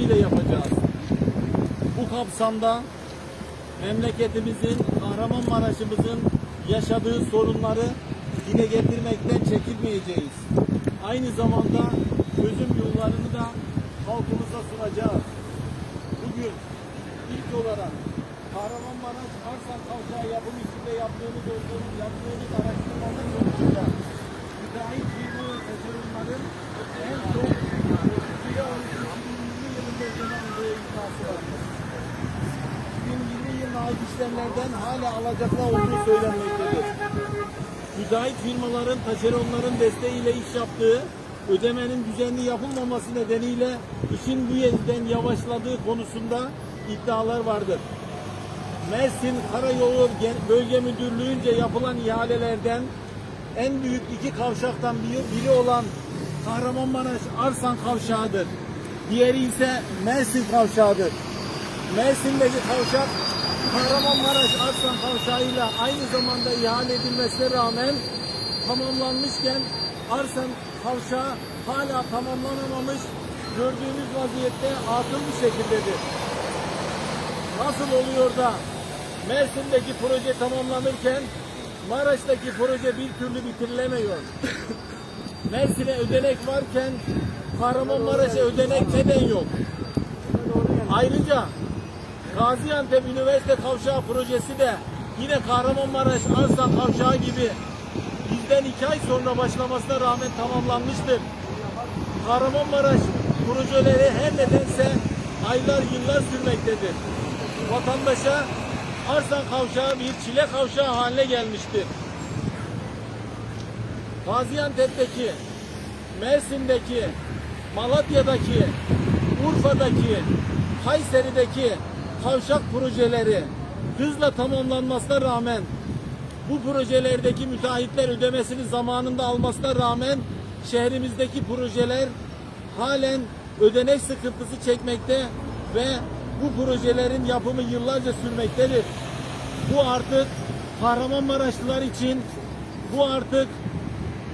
amacıyla yapacağız. Bu kapsamda memleketimizin, Kahramanmaraş'ımızın yaşadığı sorunları dile getirmekten çekinmeyeceğiz. Aynı zamanda çözüm yollarını da halkımıza sunacağız. Bugün ilk olarak Kahramanmaraş Arsan Kavşağı yapım içinde yaptığımız olduğumuz yaptığımız araştırmalar sonucunda müteahhit firma ve tasarımların en işlemlerden hala alacaklı olduğu söylenmektedir. Müteahhit firmaların, taşeronların desteğiyle iş yaptığı, ödemenin düzenli yapılmaması nedeniyle işin bu yüzden yavaşladığı konusunda iddialar vardır. Mersin Karayolu Bölge Müdürlüğü'nce yapılan ihalelerden en büyük iki kavşaktan biri, biri olan Kahramanmaraş Arsan Kavşağı'dır. Diğeri ise Mersin Kavşağı'dır. Mersin'deki kavşak Kahramanmaraş Arslan Kavşağı'yla aynı zamanda ihale edilmesine rağmen tamamlanmışken Arslan Kavşağı hala tamamlanamamış gördüğünüz vaziyette atıl bir şekildedir. Nasıl oluyor da Mersin'deki proje tamamlanırken Maraş'taki proje bir türlü bitirilemiyor? Mersin'e ödenek varken Kahramanmaraş'a ödenek neden yok? Ayrıca Gaziantep Üniversite Kavşağı projesi de yine Kahramanmaraş Arslan Kavşağı gibi bizden iki ay sonra başlamasına rağmen tamamlanmıştır. Kahramanmaraş projeleri her nedense aylar yıllar sürmektedir. Vatandaşa Arslan Kavşağı bir çile kavşağı haline gelmiştir. Gaziantep'teki, Mersin'deki, Malatya'daki, Urfa'daki, Kayseri'deki kavşak projeleri hızla tamamlanmasına rağmen bu projelerdeki müteahhitler ödemesini zamanında almasına rağmen şehrimizdeki projeler halen ödenek sıkıntısı çekmekte ve bu projelerin yapımı yıllarca sürmektedir. Bu artık Kahramanmaraşlılar için, bu artık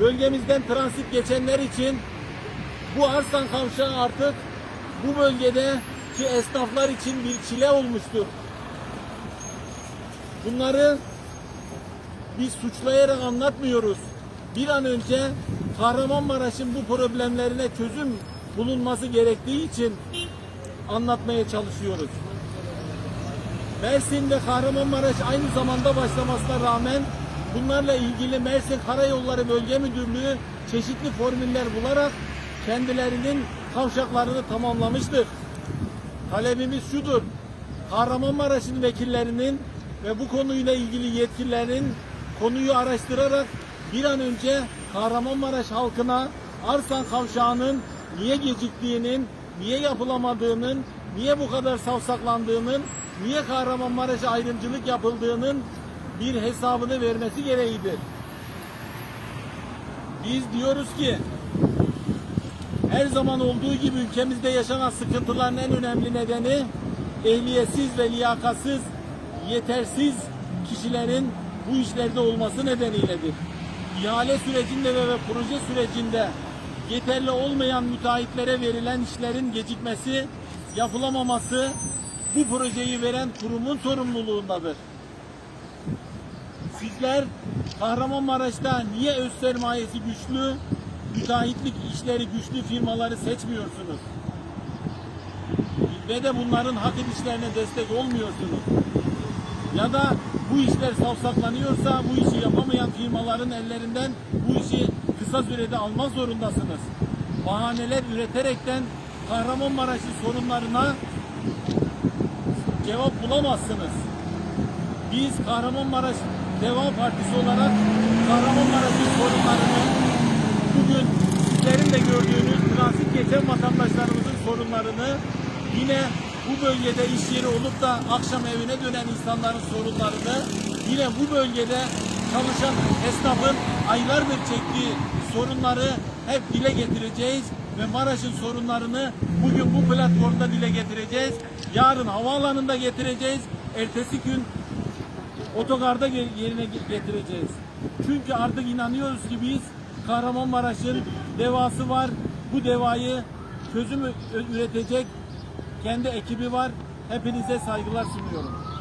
bölgemizden transit geçenler için bu Arslan Kavşağı artık bu bölgede ki esnaflar için bir çile olmuştur. Bunları biz suçlayarak anlatmıyoruz. Bir an önce Kahramanmaraş'ın bu problemlerine çözüm bulunması gerektiği için anlatmaya çalışıyoruz. Mersin ve Kahramanmaraş aynı zamanda başlamasına rağmen bunlarla ilgili Mersin Karayolları Bölge Müdürlüğü çeşitli formüller bularak kendilerinin kavşaklarını tamamlamıştır. Talebimiz şudur. Kahramanmaraş'ın vekillerinin ve bu konuyla ilgili yetkililerin konuyu araştırarak bir an önce Kahramanmaraş halkına Arslan Kavşağı'nın niye geciktiğinin, niye yapılamadığının, niye bu kadar savsaklandığının, niye Kahramanmaraş'a ayrımcılık yapıldığının bir hesabını vermesi gereğidir. Biz diyoruz ki her zaman olduğu gibi ülkemizde yaşanan sıkıntıların en önemli nedeni ehliyetsiz ve liyakatsız, yetersiz kişilerin bu işlerde olması nedeniyledir. İhale sürecinde ve, ve proje sürecinde yeterli olmayan müteahhitlere verilen işlerin gecikmesi, yapılamaması bu projeyi veren kurumun sorumluluğundadır. Sizler Kahramanmaraş'ta niye öz sermayesi güçlü, müteahhitlik işleri güçlü firmaları seçmiyorsunuz? Ve de bunların hak edişlerine destek olmuyorsunuz. Ya da bu işler savsaklanıyorsa bu işi yapamayan firmaların ellerinden bu işi kısa sürede almak zorundasınız. Bahaneler üreterekten Kahramanmaraş'ın sorunlarına cevap bulamazsınız. Biz Kahramanmaraş Deva Partisi olarak Kahramanmaraş'ın sorunlarını bugün sizlerin de gördüğünüz transit geçen vatandaşlarımızın sorunlarını yine bu bölgede iş yeri olup da akşam evine dönen insanların sorunlarını yine bu bölgede çalışan esnafın aylardır çektiği sorunları hep dile getireceğiz ve Maraş'ın sorunlarını bugün bu platformda dile getireceğiz. Yarın havaalanında getireceğiz. Ertesi gün otogarda yerine ge- getireceğiz. Çünkü artık inanıyoruz ki biz Kahramanmaraş'ın devası var. Bu devayı çözüm üretecek kendi ekibi var. Hepinize saygılar sunuyorum.